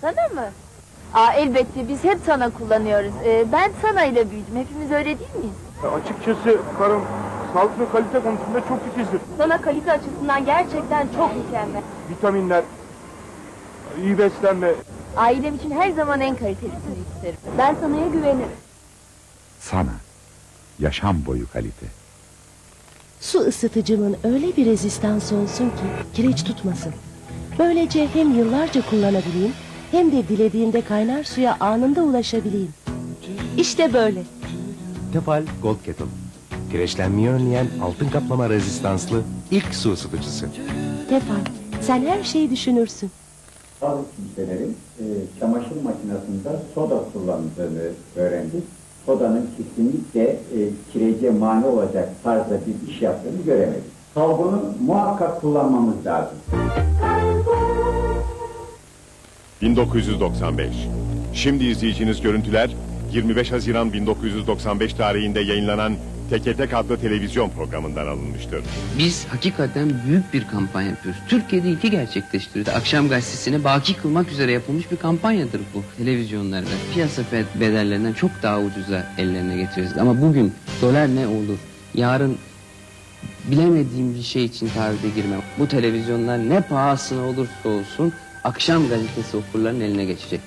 Sana mı? Aa elbette biz hep sana kullanıyoruz. Ee, ben sana ile büyüdüm. Hepimiz öyle değil miyiz? Ya açıkçası karım sağlık ve kalite konusunda çok titizdir. Sana kalite açısından gerçekten çok mükemmel. Vitaminler, iyi beslenme, Ailem için her zaman en kalitelisini isterim. Ben sanaya güvenirim. Sana. Yaşam boyu kalite. Su ısıtıcımın öyle bir rezistansı olsun ki kireç tutmasın. Böylece hem yıllarca kullanabileyim hem de dilediğimde kaynar suya anında ulaşabileyim. İşte böyle. Tefal Gold Kettle. Kireçlenmeyi önleyen altın kaplama rezistanslı ilk su ısıtıcısı. Tefal, sen her şeyi düşünürsün. Bazı kimselerin e, çamaşır makinesinde soda kullandığını öğrendik. Sodanın kesinlikle e, kirece mani olacak tarzda bir iş yaptığını göremedik. Salgını muhakkak kullanmamız lazım. 1995. Şimdi izleyeceğiniz görüntüler 25 Haziran 1995 tarihinde yayınlanan Teke Tek adlı televizyon programından alınmıştır. Biz hakikaten büyük bir kampanya yapıyoruz. Türkiye'de ilki gerçekleştirdi. Akşam gazetesine baki kılmak üzere yapılmış bir kampanyadır bu televizyonlarda. Piyasa be- bedellerinden çok daha ucuza ellerine getiririz. Ama bugün dolar ne olur? Yarın bilemediğim bir şey için taahhüde girmem. Bu televizyonlar ne pahasına olursa olsun akşam gazetesi okurların eline geçecek.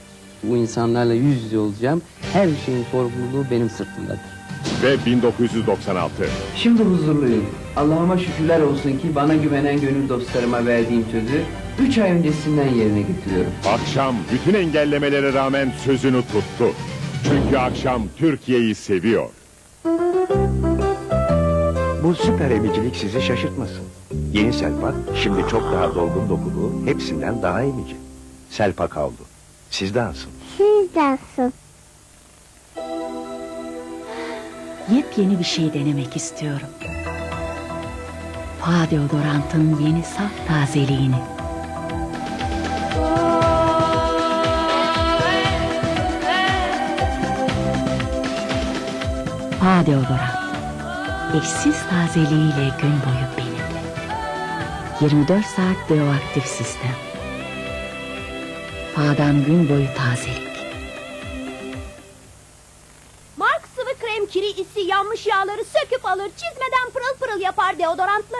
Bu insanlarla yüz yüze olacağım. Her şeyin sorumluluğu benim sırtımdadır. Ve 1996. Şimdi huzurluyum. Allah'ıma şükürler olsun ki bana güvenen gönül dostlarıma verdiğim sözü üç ay öncesinden yerine getiriyorum. Akşam bütün engellemelere rağmen sözünü tuttu. Çünkü akşam Türkiye'yi seviyor. Bu süper emicilik sizi şaşırtmasın. Yeni Selpak şimdi çok daha dolgun dokulu, hepsinden daha emici. Selpak havlu. Sizdansın. Sizdansın. Yepyeni bir şey denemek istiyorum. Fa deodorantın yeni saf tazeliğini. Fa deodorant. Eşsiz tazeliğiyle gün boyu benimle. 24 saat deoaktif sistem. Fa'dan gün boyu tazelik. Mark sıvı krem kiri isi yanmış yağları söküp alır çizmeden pırıl pırıl yapar deodorantlı.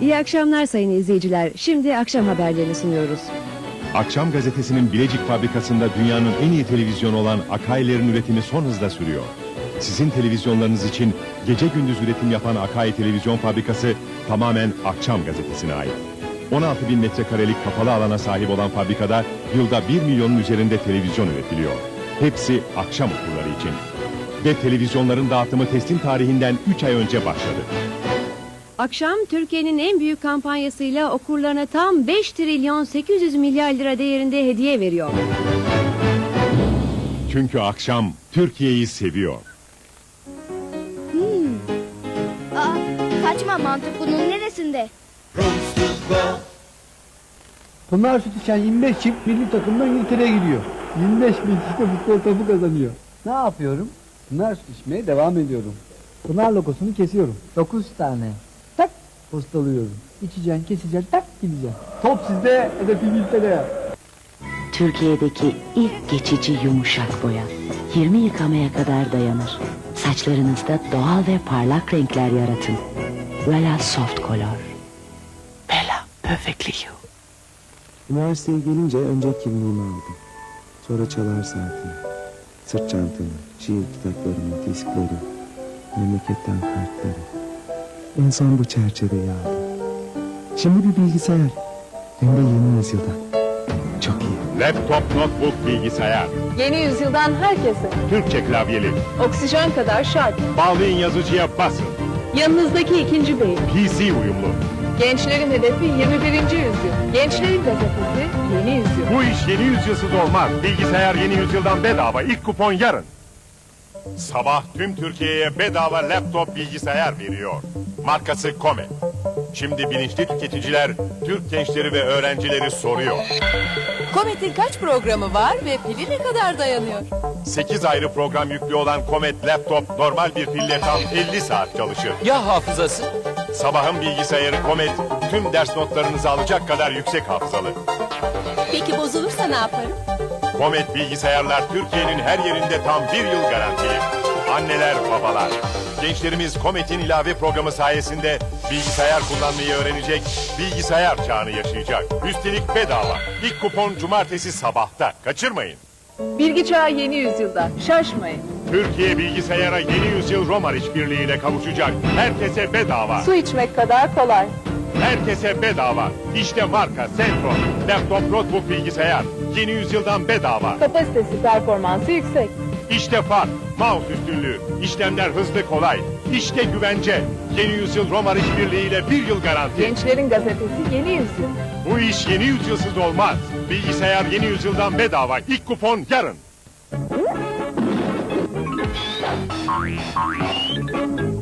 İyi akşamlar sayın izleyiciler. Şimdi akşam haberlerini sunuyoruz. Akşam gazetesinin Bilecik fabrikasında dünyanın en iyi televizyonu olan Akai'lerin üretimi son hızla sürüyor. Sizin televizyonlarınız için gece gündüz üretim yapan Akai Televizyon Fabrikası tamamen Akşam gazetesine ait. 16 bin metrekarelik kapalı alana sahip olan fabrikada yılda 1 milyonun üzerinde televizyon üretiliyor. Hepsi akşam okurları için. Ve televizyonların dağıtımı teslim tarihinden 3 ay önce başladı. Akşam Türkiye'nin en büyük kampanyasıyla okurlarına tam 5 trilyon 800 milyar lira değerinde hediye veriyor. Çünkü akşam Türkiye'yi seviyor. Aa, saçma mantık bunun neresinde? Pınar süt içen 25 çift milli takımda İngiltere'ye gidiyor. 25 bin kişi de futbol topu kazanıyor. Ne yapıyorum? Pınar süt içmeye devam ediyorum. Pınar lokosunu kesiyorum. 9 tane. Tak postalıyorum. İçeceksin, keseceksin, tak gideceksin. Top sizde, hedef İngiltere. Türkiye'deki ilk geçici yumuşak boya. 20 yıkamaya kadar dayanır. Saçlarınızda doğal ve parlak renkler yaratın. Vela Soft Color. Perfectly You. Üniversiteye gelince önce kimliğimi aldım. Sonra çalar saatimi. Sırt çantamı, şiir kitaplarımı, diskleri, memleketten kartları. En son bu çerçeveyi aldım. Şimdi bir bilgisayar. Hem de yeni yüzyılda. Çok iyi. Laptop, notebook, bilgisayar, Yeni yüzyıldan herkese. Türkçe klavyeli, Oksijen kadar şart. bağlayın yazıcıya basın, Yanınızdaki ikinci bey. PC uyumlu. Gençlerin hedefi 21. yüzyıl. Gençlerin gazetesi yeni yüzyıl. Bu iş yeni yüzyılsız olmaz. Bilgisayar yeni yüzyıldan bedava. İlk kupon yarın. Sabah tüm Türkiye'ye bedava laptop bilgisayar veriyor. Markası Kome. Şimdi bilinçli tüketiciler, Türk gençleri ve öğrencileri soruyor. Comet'in kaç programı var ve pili ne kadar dayanıyor? 8 ayrı program yüklü olan Comet Laptop normal bir pille tam 50 saat çalışır. Ya hafızası? Sabahın bilgisayarı Comet tüm ders notlarınızı alacak kadar yüksek hafızalı. Peki bozulursa ne yaparım? Comet bilgisayarlar Türkiye'nin her yerinde tam bir yıl garantili. Anneler, babalar. Gençlerimiz Comet'in ilave programı sayesinde bilgisayar kullanmayı öğrenecek, bilgisayar çağını yaşayacak. Üstelik bedava. İlk kupon cumartesi sabahta. Kaçırmayın. Bilgi çağı yeni yüzyılda. Şaşmayın. Türkiye bilgisayara yeni yüzyıl Romar işbirliğiyle kavuşacak. Herkese bedava. Su içmek kadar kolay. Herkese bedava. İşte marka Centron. Laptop notebook bilgisayar. Yeni yüzyıldan bedava. Kapasitesi, performansı yüksek. İşte fark, mouse üstünlüğü, işlemler hızlı kolay. İşte güvence. Yeni yüzyıl Romar işbirliğiyle bir yıl garanti. Gençlerin gazetesi yeni yüzyıl. Bu iş yeni yüzyılsız olmaz. Bilgisayar yeni yüzyıldan bedava. İlk kupon yarın. Thank you.